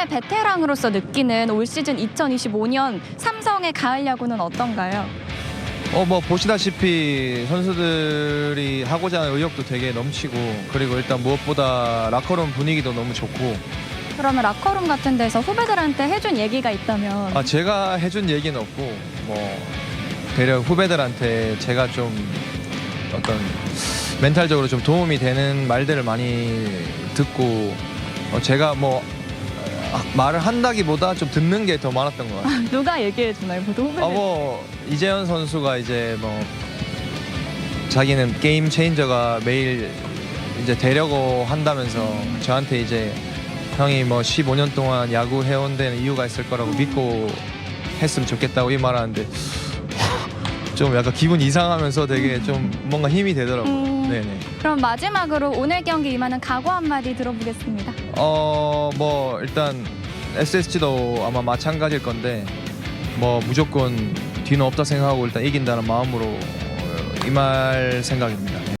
팀의 베테랑으로서 느끼는 올 시즌 2025년 삼성의 가을 야구는 어떤가요? 어 뭐 보시다시피 선수들이 하고자 하는 의욕도 되게 넘치고 그리고 일단 무엇보다 라커룸 분위기도 너무 좋고 그러면 라커룸 같은 데서 후배들한테 해준 얘기가 있다면 아 제가 해준 얘기는 없고 뭐 대략 후배들한테 제가 좀 어떤 멘탈적으로 좀 도움이 되는 말들을 많이 듣고 어, 제가 뭐 아, 말을 한다기보다 좀 듣는 게 더 많았던 것 같아요. 누가 얘기해 주나요? 보통 후배들. 아 뭐 이재현 선수가 이제 뭐 자기는 게임 체인저가 매일 이제 되려고 한다면서 저한테 이제 형이 뭐 15년 동안 야구 해온 데는 이유가 있을 거라고 믿고 했으면 좋겠다고 이 말하는데 좀 약간 기분 이상하면서 되게 좀 뭔가 힘이 되더라고요. 음. 네네. 그럼 마지막으로 오늘 경기 임하는 각오 한마디 들어보겠습니다. 어 뭐 일단 SSG도 아마 마찬가지일 건데 뭐 무조건 뒤는 없다 생각하고 일단 이긴다는 마음으로 어, 임할 생각입니다.